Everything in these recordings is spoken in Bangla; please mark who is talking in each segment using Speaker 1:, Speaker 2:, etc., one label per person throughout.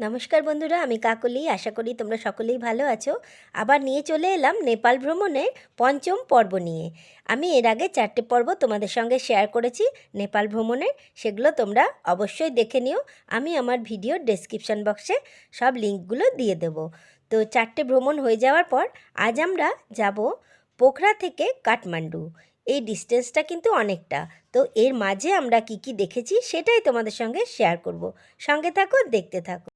Speaker 1: নমস্কার বন্ধুরা, আমি কাকলি। আশা করি তোমরা সকলেই ভালো আছো। আবার নিয়ে চলে এলাম নেপাল ভ্রমণের পঞ্চম পর্ব নিয়ে। আমি এর আগে চারটে পর্ব তোমাদের সঙ্গে শেয়ার করেছি নেপাল ভ্রমণের। সেগুলো তোমরা অবশ্যই দেখে নিও। আমি আমার ভিডিওর ডেসক্রিপশান বক্সে সব লিঙ্কগুলো দিয়ে দেবো। তো চারটে ভ্রমণ হয়ে যাওয়ার পর আজ আমরা যাব পোখরা থেকে কাঠমান্ডু। এই ডিস্টেন্সটা কিন্তু অনেকটা। তো এর মাঝে আমরা কি কি দেখেছি সেটাই তোমাদের সঙ্গে শেয়ার করব। সঙ্গে থাকো, দেখতে থাকো।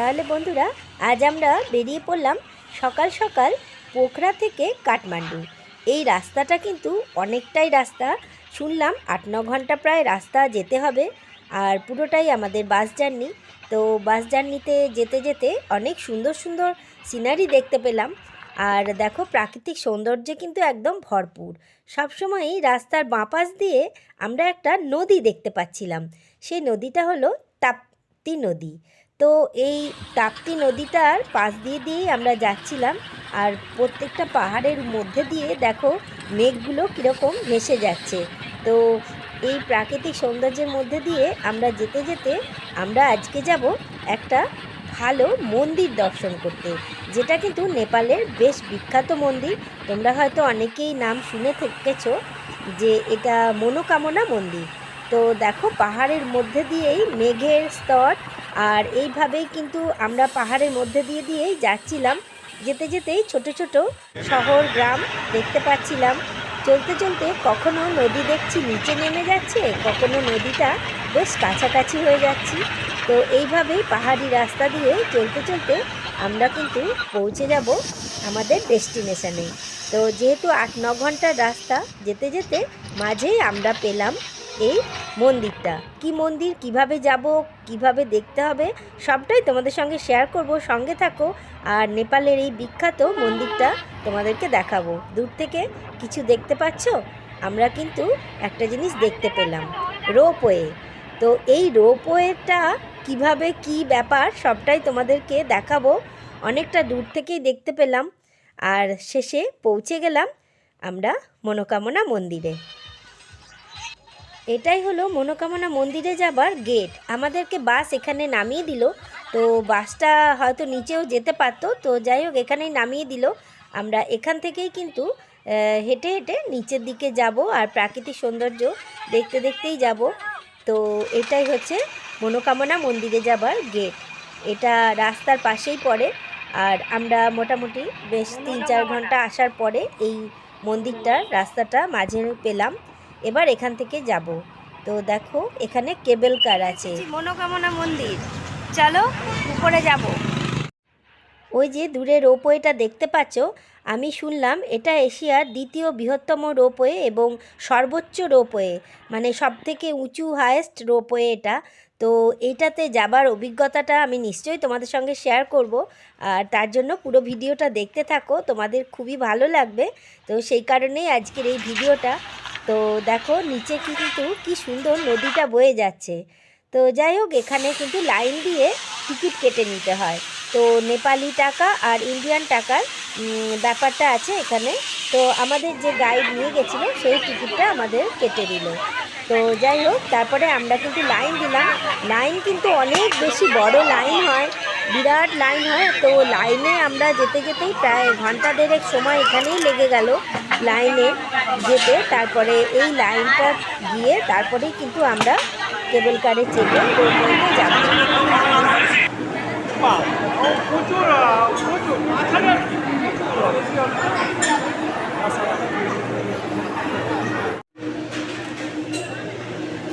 Speaker 1: তাহলে বন্ধুরা, আজ আমরা বেরিয়ে পড়লাম সকাল সকাল পোখরা থেকে কাঠমান্ডু। এই রাস্তাটা কিন্তু অনেকটাই রাস্তা। শুনলাম আট ন ঘণ্টা প্রায় রাস্তা যেতে হবে আর পুরোটাই আমাদের বাস জার্নি। তো বাস জার্নিতে যেতে যেতে অনেক সুন্দর সুন্দর সিনারি দেখতে পেলাম। আর দেখো প্রাকৃতিক সৌন্দর্যে কিন্তু একদম ভরপুর। সবসময়ই রাস্তার বাঁ পাশ দিয়ে আমরা একটা নদী দেখতে পাচ্ছিলাম। সেই নদীটা হলো তাপ্তি নদী। তো এই তাপ্তি নদীটার পাশ দিয়ে দিয়েই আমরা যাচ্ছিলাম। আর প্রত্যেকটা পাহাড়ের মধ্যে দিয়ে দেখো মেঘগুলো কীরকম ভেসে যাচ্ছে। তো এই প্রাকৃতিক সৌন্দর্যের মধ্যে দিয়ে আমরা যেতে যেতে আমরা আজকে যাব একটা ভালো মন্দির দর্শন করতে, যেটা কিন্তু নেপালের বেশ বিখ্যাত মন্দির। তোমরা হয়তো অনেকেই নাম শুনে থেকেছ যে এটা মনোকামনা মন্দির। তো দেখো, পাহাড়ের মধ্যে দিয়েই মেঘের স্তর, আর এইভাবেই কিন্তু আমরা পাহাড়ের মধ্যে দিয়ে দিয়েই যাচ্ছিলাম। যেতে যেতেই ছোট ছোট শহর, গ্রাম দেখতে পাচ্ছিলাম। চলতে চলতে কখনো নদী দেখছি নিচে নেমে যাচ্ছে, কখনো নদীটা বেশ কাছাকাছি হয়ে যাচ্ছি। তো এইভাবেই পাহাড়ি রাস্তা দিয়ে চলতে চলতে আমরা কিন্তু পৌঁছে যাব আমাদের ডেস্টিনেশনে। তো যেহেতু আট, ন ঘণ্টার রাস্তা, যেতে যেতে মাঝেই আমরা পেলাম এই মন্দিরটা। কি মন্দির, কীভাবে যাব, কীভাবে দেখতে হবে, সবটাই তোমাদের সঙ্গে শেয়ার করব, সঙ্গে থাকো। আর নেপালের এই বিখ্যাত মন্দিরটা তোমাদেরকে দেখাবো। দূর থেকে কিছু দেখতে পাচ্ছ? আমরা কিন্তু একটা জিনিস দেখতে পেলাম, রোপওয়ে। তো এই রোপওয়েটা কীভাবে, কি ব্যাপার, সবটাই তোমাদেরকে দেখাবো। অনেকটা দূর থেকেই দেখতে পেলাম। আর শেষে পৌঁছে গেলাম আমরা মনোকামনা মন্দিরে। এটাই হলো মনোকামনা মন্দিরে যাবার গেট আমাদেরকে বাস এখানে নামিয়ে দিল। তো বাসটা হয়তো নিচেও যেতে পারতো। তো যাই হোক, এখানেই নামিয়ে দিল। আমরা এখান থেকেই কিন্তু হেঁটে হেঁটে নিচের দিকে যাব আর প্রাকৃতিক সৌন্দর্য দেখতে দেখতেই যাব। তো এটাই হচ্ছে মনোকামনা মন্দিরে যাবার গেট এটা রাস্তার পাশেই পড়ে। আর আমরা মোটামুটি বেশ তিন চার ঘণ্টা আসার পরে এই মন্দিরটার রাস্তাটা মাঝে পেলাম। এবার এখান থেকে যাব। তো দেখো এখানে কেবেল কার আছে। মনোকামনা মন্দির। চলো উপরে যাব। ওই যে দূরে রোপওয়েটা দেখতে পাচ্ছ আমি শুনলাম এটা এশিয়ার দ্বিতীয় বৃহত্তম রোপওয়ে এবং সর্বোচ্চ রোপওয়ে মানে সব থেকে উঁচু হায়েস্ট রোপওয়ে এটা। তো এইটাতে যাবার অভিজ্ঞতাটা আমি নিশ্চয়ই তোমাদের সঙ্গে শেয়ার করব। আর তার জন্য পুরো ভিডিওটা দেখতে থাকো তোমাদের খুবই ভালো লাগবে। তো সেই কারণেই আজকের এই ভিডিওটা। তো দেখো নিচে কিন্তু কি সুন্দর নদীটা বয়ে যাচ্ছে। তো যাই হোক, এখানে কিন্তু লাইন দিয়ে টিকিট কেটে নিতে হয়। তো নেপালি টাকা আর ইন্ডিয়ান টাকার ব্যাপারটা আছে এখানে। তো আমাদের যে গাইড নিয়ে গেছিল, সেই টিকিটটা আমাদের কেটে দিল। তো যাই হোক, তারপরে আমরা কিন্তু লাইন দিলাম। লাইন কিন্তু অনেক বেশি বড় লাইন হয়, বিরাট লাইন হয়। তো লাইনে আমরা যেতে যেতেই প্রায় ঘণ্টা দেড়েক সময় এখানেই লেগে গেল লাইনে যেতে। তারপরে এই লাইনটা গিয়ে তারপরেই কিন্তু আমরা কেবল কারে চেপে যাব।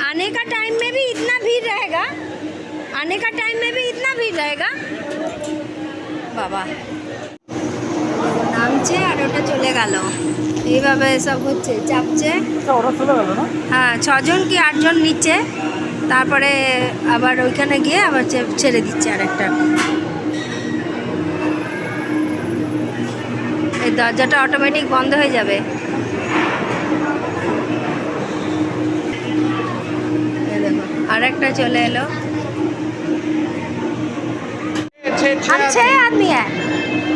Speaker 2: आने का टाइम में भी इतना भीड़ रहेगा आने का टाइम में भी इतना भीड़ रहेगा বাবা নামছে আর ওটা চলে গেল এইভাবে সব হচ্ছে চাপছে
Speaker 3: ওরা চলে গেল না
Speaker 2: হ্যাঁ ছজন কি আটজন নিচ্ছে তারপরে আবার ওইখানে গিয়ে আবার চে- ছেড়ে দিচ্ছে আরেকটা এই দরজাটা অটোমেটিক বন্ধ হয়ে যাবে এই দেখো আরেকটা চলে এলো हम छः आदमी है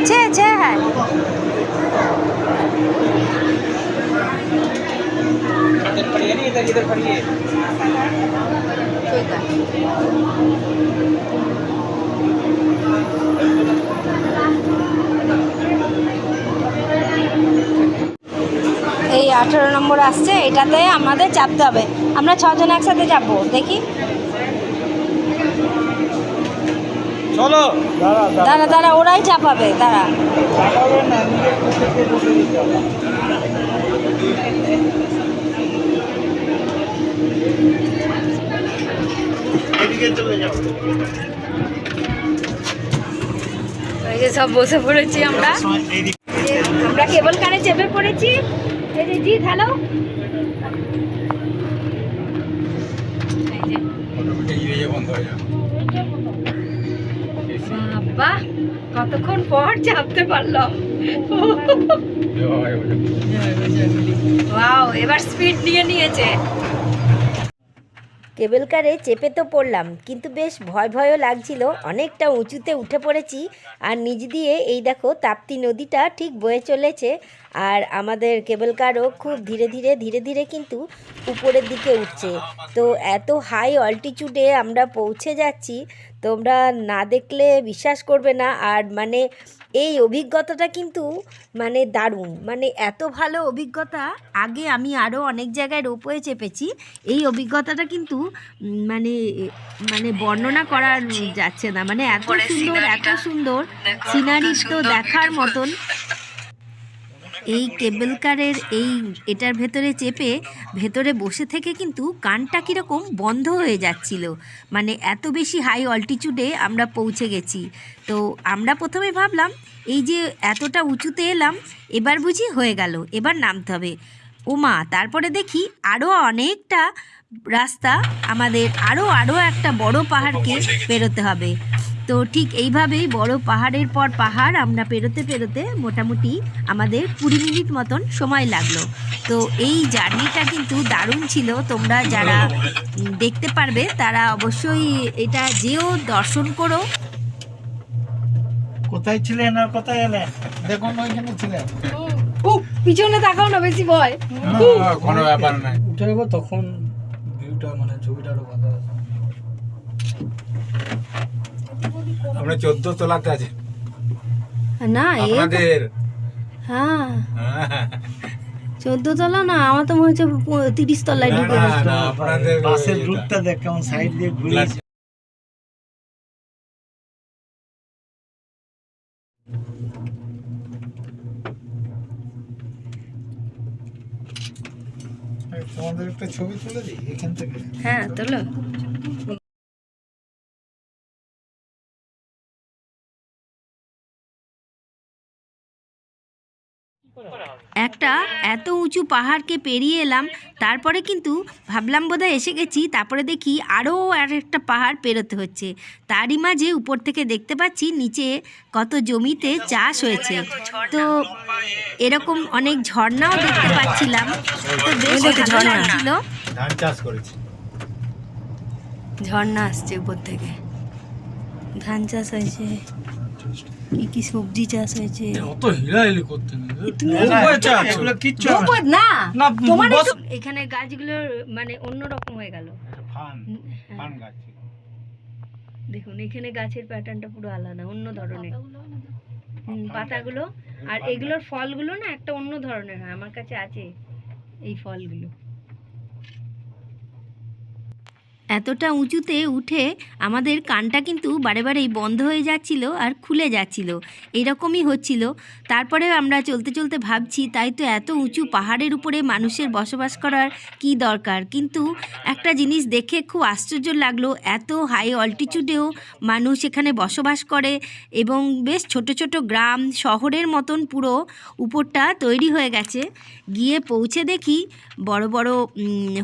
Speaker 2: छः छः है
Speaker 3: इधर पढ़िए
Speaker 2: আঠেরো নম্বর আসছে এটাতে আমাদের চাপতে হবে। আমরা ছজন একসাথে চাপবো দেখি।
Speaker 3: চলো।
Speaker 2: দাঁড়া দাঁড়া। ওরাই চাপাবে দাঁড়া। এই যে সব বসে পড়েছি আমরা। আমরা কেবল কানে চেপে পড়েছি। যে হ্যালো বাবা কতক্ষণ পর চাপতে পারলাম এবার স্পিড নিয়ে নিয়েছে।
Speaker 1: কেবল কারে চেপে তো পড়লাম কিন্তু বেশ ভয় ভয়ও লাগছিল। অনেকটা উঁচুতে উঠে পড়েছি আর নিচ দিয়ে এই দেখো তাপ্তি নদীটা ঠিক বয়ে চলেছে। আর আমাদের কেবল কারও খুব ধীরে ধীরে ধীরে ধীরে কিন্তু উপরের দিকে উঠছে। তো এত হাই অল্টিটিউডে আমরা পৌঁছে যাচ্ছি তোমরা না দেখলে বিশ্বাস করবে না। আর মানে এই অভিজ্ঞতাটা কিন্তু মানে দারুণ। মানে এত ভালো অভিজ্ঞতা আগে আমি আরও অনেক জায়গায় রোপওয়ে চেপেছি। এই অভিজ্ঞতাটা কিন্তু মানে মানে বর্ণনা করা যাচ্ছে না। মানে এত সুন্দর এত সুন্দর। সিনারি তো দেখার মতন। এই কেবল কারের এই এটার ভেতরে চেপে ভেতরে বসে থেকে কিন্তু কানটা কীরকম বন্ধ হয়ে যাচ্ছিল। মানে এত বেশি হাই অল্টিটিউডে আমরা পৌঁছে গেছি। তো আমরা প্রথমে ভাবলাম এই যে এতটা উঁচুতে এলাম এবার বুঝি হয়ে গেল এবার নামতে হবে। ওমা তারপরে দেখি আরও অনেকটা রাস্তা আমাদের আরও আরও একটা বড় পাহাড়কে পেরোতে হবে। তো ঠিক এইভাবেই বড় পাহাড়ের পর পাহাড় আমরা পেরোতে পেরোতে মোটামুটি আমাদের কুড়ি মিনিট মতন সময় লাগল। তো এই জার্নিটা কিন্তু দারুণ ছিল। তোমরা যারা দেখতে পারবে তারা অবশ্যই এটা যেও দর্শন করো।
Speaker 4: কোথায় ছিলেন আর কোথায় এলেন? দেখুন ওইখানে ছিলেন।
Speaker 2: ও পিছনে তাকাও না বেশি ভয়।
Speaker 3: কোনো ব্যাপার নাই।
Speaker 4: উঠে যাব তখন ভিউটা মানে ছবিটা আরও ভালো আসে
Speaker 3: আমরা চোদ্দ তোলাতে আছে।
Speaker 2: না এ
Speaker 3: আপনাদের
Speaker 2: হ্যাঁ। চোদ্দ তলা না আমার তো মনে হচ্ছে তিরিশ তলায় ঢুকে
Speaker 3: আপনাদের
Speaker 4: বাসের রুটটা দেখ কেমন সাইড দিয়ে ঘুরে তোমাদের একটা ছবি তুলে দিই এখান থেকে।
Speaker 2: হ্যাঁ তোলো।
Speaker 1: একটা এত উঁচু পাহাড়কে পেরিয়ে এলাম তারপরে কিন্তু ভাবলাম বোধহয় এসে গেছি তারপরে দেখি আরও আর একটা পাহাড় পেরোতে হচ্ছে। তারই মাঝে উপর থেকে দেখতে পাচ্ছি নিচে কত জমিতে চাষ হয়েছে। তো এরকম অনেক ঝর্ণাও দেখতে পাচ্ছিলাম। তো বেশ ভালো
Speaker 2: ঝর্ণা।
Speaker 1: লাগছিল।
Speaker 3: ধান চাষ করেছি।
Speaker 2: ঝর্ণা আসছে উপর থেকে। ধান চাষ হয়েছে। কি কি সবজি চাষ হয়েছে?
Speaker 4: অত হিলাহিলি করতে
Speaker 2: তুমি
Speaker 4: এগুলো কিচ্ছু হবে
Speaker 2: রোবট না
Speaker 4: না,
Speaker 2: তোমার এখানে গাছগুলোর মানে অন্যরকম হয়ে গেল। হ্যাঁ।
Speaker 3: গাছ ছিল।
Speaker 2: দেখুন এখানে গাছের প্যাটার্নটা পুরো আলাদা অন্য ধরনের। হুম, পাতাগুলো আর এগুলোর ফলগুলো না একটা অন্য ধরনের হয় আমার কাছে আছে এই ফলগুলো।
Speaker 1: এতটা উঁচুতে উঠে আমাদের কানটা কিন্তু বারে বারেই বন্ধ হয়ে যাচ্ছিল আর খুলে যাচ্ছিল। এরকমই হচ্ছিল। তারপরে আমরা চলতে চলতে ভাবছি, তাই তো এত উঁচু পাহাড়ের উপরে মানুষের বসবাস করার কি দরকার? কিন্তু একটা জিনিস দেখে খুব আশ্চর্য লাগল, এত হাই অল্টিটিউডেও মানুষ এখানে বসবাস করে এবং বেশ ছোট ছোট গ্রাম, শহরের মতন পুরো উপরটা তৈরি হয়ে গেছে। গিয়ে পৌঁছে দেখি বড় বড়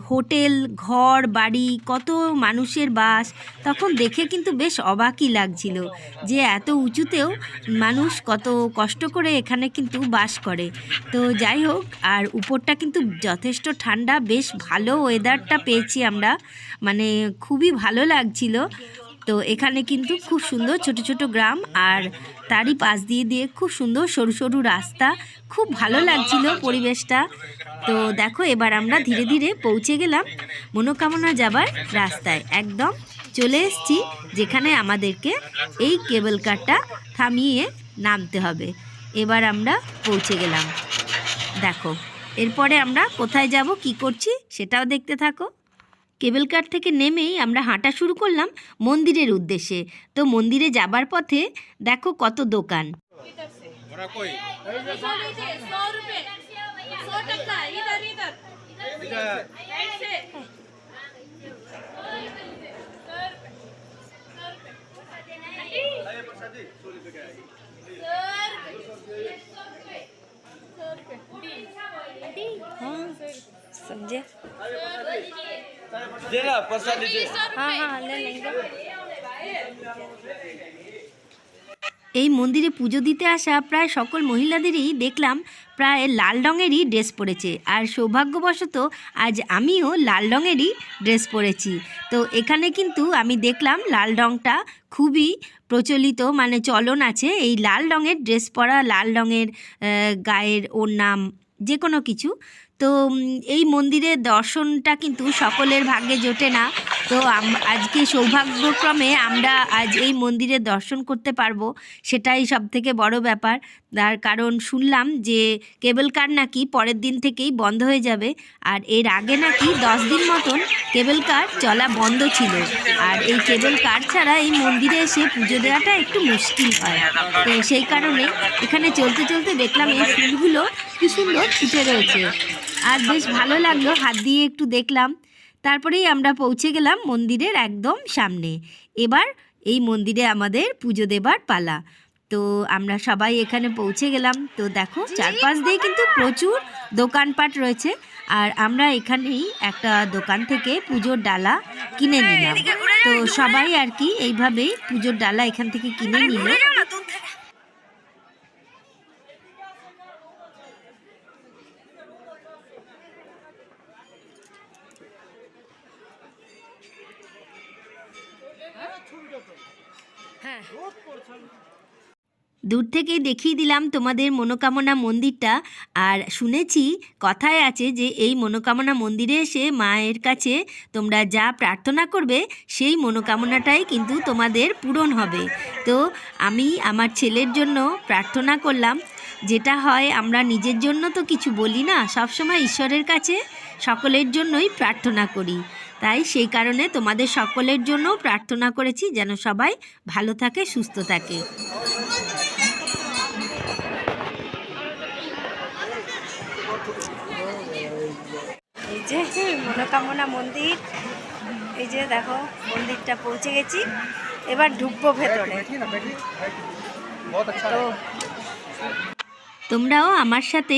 Speaker 1: হোটেল, ঘর, বাড়ি, কত মানুষের বাস তখন দেখে কিন্তু বেশ অবাকই লাগছিল যে এত উঁচুতেও মানুষ কত কষ্ট করে এখানে কিন্তু বাস করে। তো যাই হোক, আর উপরটা কিন্তু যথেষ্ট ঠান্ডা, বেশ ভালো ওয়েদারটা পেয়েছি আমরা। মানে খুবই ভালো লাগছিল। তো এখানে কিন্তু খুব সুন্দর ছোট ছোট গ্রাম, আর তারই পাশ দিয়ে দিয়ে খুব সুন্দর সরু সরু রাস্তা, খুব ভালো লাগছিল পরিবেশটা। তো দেখো, এবার আমরা ধীরে ধীরে পৌঁছে গেলাম মনোকামনা যাবার রাস্তায়। একদম চলে এসেছি যেখানে আমাদেরকে এই কেবল কারটা থামিয়ে নামতে হবে। এবার আমরা পৌঁছে গেলাম। দেখো, এরপরে আমরা কোথায় যাব, কি করছি, সেটাও দেখতে থাকো। কেবল কার থেকে নেমেই আমরা হাঁটা শুরু করলাম মন্দিরের উদ্দেশ্যে। তো মন্দিরে যাবার পথে দেখো কত দোকান।
Speaker 3: ওরা কই?
Speaker 1: समझे
Speaker 4: देना प्रसाद दीजिए
Speaker 1: हाँ हाँ ले लेंगे এই মন্দিরে পুজো দিতে আসা প্রায় সকল মহিলাদেরই দেখলাম প্রায় লাল রঙেরই ড্রেস পরেছে আর সৌভাগ্যবশত আজ আমিও লাল রঙেরই ড্রেস পরেছি তো এখানে কিন্তু আমি দেখলাম লাল রঙটা খুবই প্রচলিত মানে চলন আছে এই লাল রঙের ড্রেস পরা লাল রঙের আহ, গায়ের ওর নাম যে কোনো কিছু তো এই মন্দিরের দর্শনটা কিন্তু সকলের ভাগ্যে জোটে না। তো আজকে সৌভাগ্যক্রমে আমরা আজ এই মন্দিরে দর্শন করতে পারব, সেটাই সব থেকে বড় ব্যাপার। তার কারণ শুনলাম যে কেবল কার নাকি পরের দিন থেকেই বন্ধ হয়ে যাবে, আর এর আগে নাকি দশ দিন মতন কেবল কার চলা বন্ধ ছিল। আর এই কেবল কার ছাড়া এই মন্দিরে এসে পুজো দেওয়াটা একটু মুশকিল হয়। তো সেই কারণে এখানে চলতে চলতে দেখলাম এই ফুলগুলো কি সুন্দর ফুটে রয়েছে। আর বেশ ভালো লাগল, হাত দিয়ে একটু দেখলাম। তারপরেই আমরা পৌঁছে গেলাম মন্দিরের একদম সামনে। এবার এই মন্দিরে আমাদের পুজো দেবার পালা। তো আমরা সবাই এখানে পৌঁছে গেলাম। তো দেখো, চারপাশ দিয়ে কিন্তু প্রচুর দোকানপাট রয়েছে। আর আমরা এখানেই একটা দোকান থেকে পুজোর ডালা কিনে নিলাম। তো সবাই আর কি এইভাবেই পুজোর ডালা এখান থেকে কিনে নিল। দূর থেকেই দেখিয়ে দিলাম তোমাদের মনোকামনা মন্দিরটা। আর শুনেছি, কথায় আছে যে এই মনোকামনা মন্দিরে এসে মায়ের কাছে তোমরা যা প্রার্থনা করবে, সেই মনোকামনাটাই কিন্তু তোমাদের পূরণ হবে। তো আমি আমার ছেলের জন্য প্রার্থনা করলাম, যেটা হয় আমরা নিজের জন্য তো কিছু বলি না, সবসময় ঈশ্বরের কাছে সকলের জন্যই প্রার্থনা করি। তাই সেই কারণে তোমাদের সকলের জন্য প্রার্থনা করেছি, যেন সবাই ভালো থাকে, সুস্থ থাকে। মনোকামনা মন্দির। এই যে দেখো, মন্দিরটা পৌঁছে গেছি। এবার ঢুকবো ভেতরে। তো তোমরাও আমার সাথে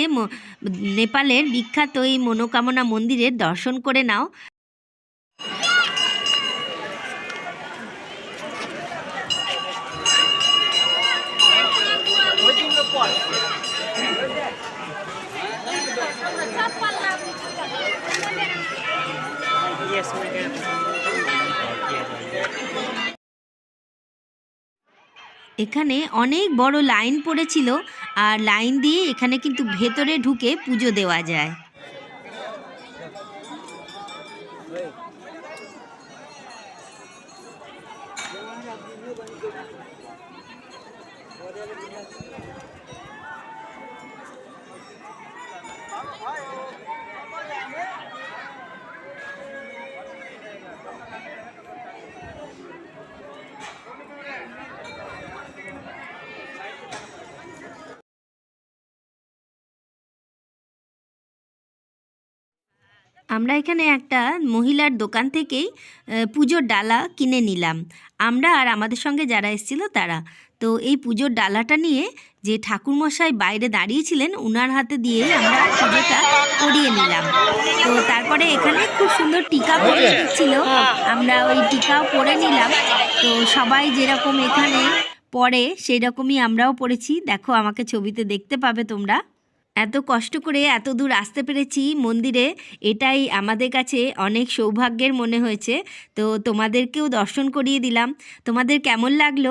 Speaker 1: নেপালের বিখ্যাত এই মনোকামনা মন্দিরের দর্শন করে নাও। এখানে অনেক বড় লাইন পড়েছিল, আর লাইন দিয়ে এখানে কিন্তু ভেতরে ঢুকে পুজো দেওয়া যায়। আমরা এখানে একটা মহিলার দোকান থেকেই পুজোর ডালা কিনে নিলাম। আমরা আর আমাদের সঙ্গে যারা এসেছিল তারা। তো এই পুজোর ডালাটা নিয়ে যে ঠাকুরমশাই বাইরে দাঁড়িয়েছিলেন উনার হাতে দিয়ে আমরা পুজোটা করিয়ে নিলাম। তো তারপরে এখানে খুব সুন্দর টিকা পরে দিচ্ছিল আমরা ওই টিকাও পরে নিলাম। তো সবাই যেরকম এখানে পরে সেই রকমই আমরাও পড়েছি। দেখো আমাকে ছবিতে দেখতে পাবে তোমরা। এত কষ্ট করে এত দূর আসতে পেরেছি মন্দিরে এটাই আমাদের কাছে অনেক সৌভাগ্যের মনে হয়েছে। তো তোমাদেরকেও দর্শন করিয়ে দিলাম। তোমাদের কেমন লাগল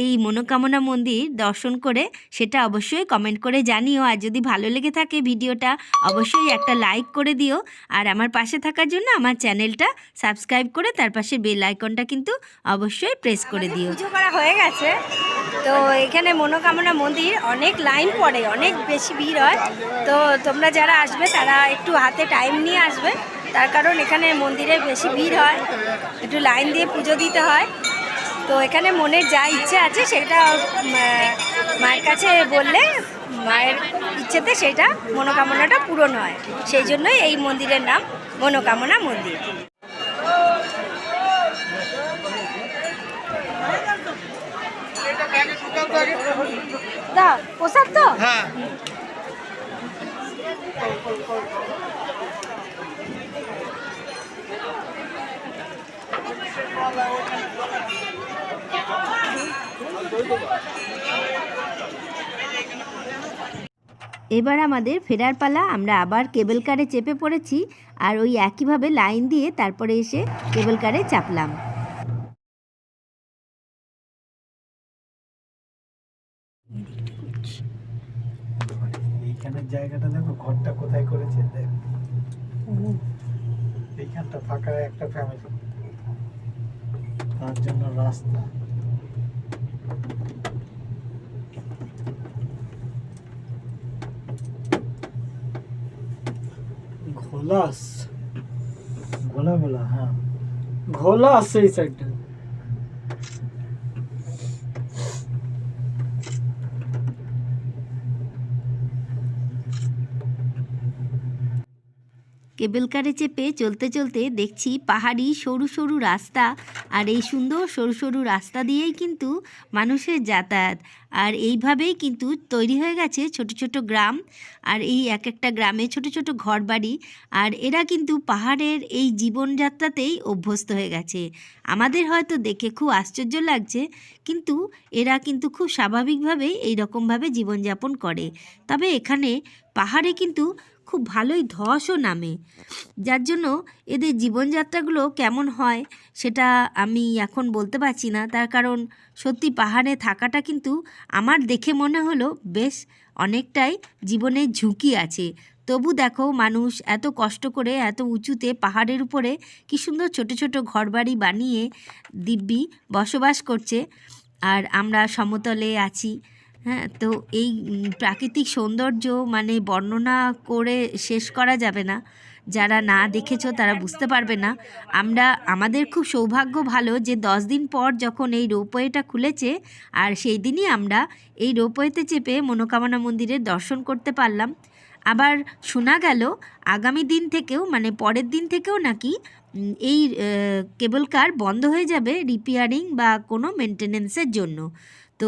Speaker 1: এই মনোকামনা মন্দির দর্শন করে সেটা অবশ্যই কমেন্ট করে জানিও। আর যদি ভালো লেগে থাকে ভিডিওটা অবশ্যই একটা লাইক করে দিও। আর আমার পাশে থাকার জন্য আমার চ্যানেলটা সাবস্ক্রাইব করে তার পাশে বেল আইকনটা কিন্তু অবশ্যই প্রেস করে দিও। পুজো করা হয়ে গেছে। তো এখানে মনোকামনা মন্দির অনেক লাইন পড়ে অনেক বেশি ভিড় হয়। তো তোমরা যারা আসবে তারা একটু হাতে টাইম নিয়ে আসবে। তার কারণ এখানে মন্দিরে বেশি ভিড় হয়। একটু লাইন দিয়ে পুজো দিতে হয়। তো এখানে মনের যা ইচ্ছে আছে সেটা মায়ের কাছে বললে মায়ের ইচ্ছেতে সেটা মনোকামনাটা পূরণ হয়। সেই জন্যই এই মন্দিরের নাম মনোকামনা মন্দির। দা প্রসাদ তো?
Speaker 3: হ্যাঁ।
Speaker 1: এবার আমাদের ফেরার পালা, আমরা আবার কেবল কারে চেপে পড়েছি আর ওই একইভাবে লাইন দিয়ে তারপরে এসে কেবল কারে চাপলাম।
Speaker 4: এইখানের জায়গাটা দেখো, ঘরটা কোথায় করেছে, দেখ। এইখানটা ফাঁকা একটা ফ্যামিলি তার জন্য রাস্তা। ঘোলাস। ঘোলা ঘোলা হ্যাঁ। ঘোলা আছে এই সাইডটা
Speaker 1: কেবল কারে চেপে চলতে চলতে দেখছি পাহাড়ি সরু সরু রাস্তা আর এই সুন্দর সরু সরু রাস্তা দিয়েই কিন্তু মানুষের যাতায়াত। আর এইভাবেই কিন্তু তৈরি হয়ে গেছে ছোট ছোট গ্রাম আর এই এক একটা গ্রামে ছোট ছোট ঘরবাড়ি আর এরা কিন্তু পাহাড়ের এই জীবনযাত্রাতেই অভ্যস্ত হয়ে গেছে। আমাদের হয়তো দেখে খুব আশ্চর্য লাগছে, কিন্তু এরা কিন্তু খুব স্বাভাবিকভাবেই এই রকমভাবে জীবনযাপন করে। তবে এখানে পাহাড়ে কিন্তু খুব ভালোই ধসও নামে। যার জন্য এদের জীবনযাত্রাগুলো কেমন হয় সেটা আমি এখন বলতে পারছি না। তার কারণ সত্যি পাহাড়ে থাকাটা কিন্তু আমার দেখে মনে হলো বেশ অনেকটাই জীবনের ঝুঁকি আছে। তবু দেখো মানুষ এত কষ্ট করে এত উঁচুতে পাহাড়ের উপরে কি সুন্দর ছোট ছোট ঘরবাড়ি বানিয়ে দিব্যি বসবাস করছে। আর আমরা সমতলে আছি। হ্যাঁ তো এই প্রাকৃতিক সৌন্দর্য মানে বর্ণনা করে শেষ করা যাবে না। যারা না দেখেছ তারা বুঝতে পারবে না। আমরা, আমাদের খুব সৌভাগ্য ভালো যে দশ দিন পর যখন এই রোপওয়েটা খুলেছে, আর সেই দিনই আমরা এই রোপওয়েতে চেপে মনোকামনা মন্দিরের দর্শন করতে পারলাম। আবার শোনা গেল, আগামী দিন থেকেও মানে পরের দিন থেকেও নাকি এই কেবল কার বন্ধ হয়ে যাবে রিপেয়ারিং বা কোনো মেনটেনেন্সের জন্য। তো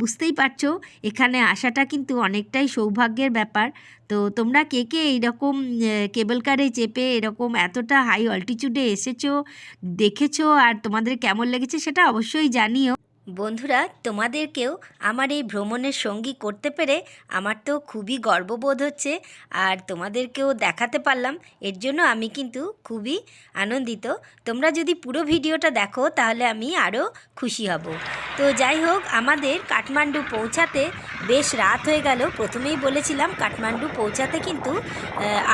Speaker 1: বুঝতেই পারছ, এখানে আসাটা কিন্তু অনেকটাই সৌভাগ্যের ব্যাপার। তো, তোমরা কে কে এইরকম কেবল কারে চেপে এরকম এতটা হাই অল্টিচিউডে এসেছ, দেখেছ, আর তোমাদের কেমন লেগেছে সেটা অবশ্যই জানিও। বন্ধুরা, তোমাদেরকেও আমার এই ভ্রমণের সঙ্গী করতে পেরে আমার তো খুবই গর্ববোধ হচ্ছে আর তোমাদেরকেও দেখাতে পারলাম। এর জন্য আমি কিন্তু খুবই আনন্দিত। তোমরা যদি পুরো ভিডিওটা দেখো, তাহলে আমি আরও খুশি হব। তো যাই হোক, আমাদের কাঠমান্ডু পৌঁছাতে বেশ রাত হয়ে গেল। প্রথমেই বলেছিলাম কাঠমান্ডু পৌঁছাতে কিন্তু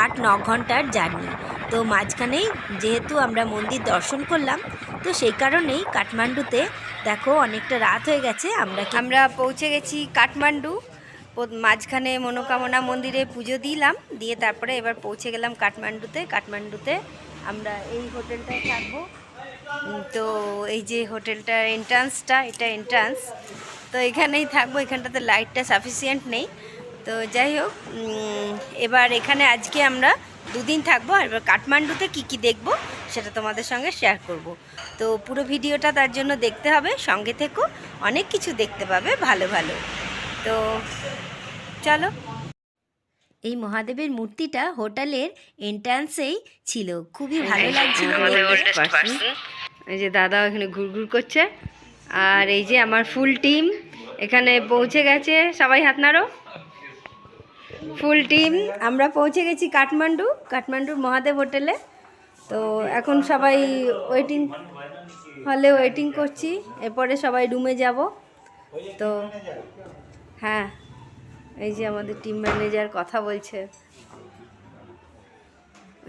Speaker 1: আট ন ঘণ্টার জার্নি। তো মাঝখানেই যেহেতু আমরা মন্দির দর্শন করলাম, তো সেই কারণেই কাঠমান্ডুতে দেখো অনেকটা রাত হয়ে গেছে, আমরা আমরা পৌঁছে গেছি কাঠমান্ডু। মাঝখানে মনোকামনা মন্দিরে পুজো দিলাম, দিয়ে তারপরে এবার পৌঁছে গেলাম কাঠমান্ডুতে। কাঠমান্ডুতে আমরা এই হোটেলটায় থাকব। তো এই যে হোটেলটার এন্ট্রান্সটা এটা এন্ট্রান্স তো এখানেই থাকব, এখানটাতে লাইটটা সাফিসিয়েন্ট নেই। তো যাই হোক এবার এখানে আজকে আমরা দুদিন থাকব আর এবার কাঠমান্ডুতে কি কি দেখব সেটা তোমাদের সঙ্গে শেয়ার করব। তো পুরো ভিডিওটা তার জন্য দেখতে হবে সঙ্গে থেকেও অনেক কিছু দেখতে পাবে ভালো ভালো। তো চলো। এই মহাদেবের মূর্তিটা হোটেলের এন্ট্রান্সেই ছিল খুবই ভালো লাগছিল
Speaker 2: এই যে দাদা এখানে ঘুরঘুর করছে। আর এই যে আমার ফুল টিম এখানে পৌঁছে গেছে। সবাই হাত নাড়ো। Full team. আমরা পৌঁছে গেছি কাঠমান্ডু, কাঠমান্ডুর মহাদেব হোটেলে। তো এখন সবাই ওয়েটিং হলে ওয়েটিং করছি। এরপরে সবাই রুমে যাব। তো হ্যাঁ এই যে আমাদের টিম ম্যানেজার কথা বলছে।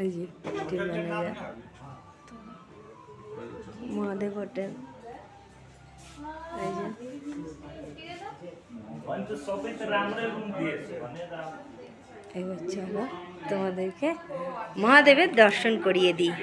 Speaker 2: এই যে টিম ম্যানেজার মহাদেব হোটেল। এই যে। এবার চলো তোমাদেরকে মহাদেবের দর্শন করিয়ে দিই।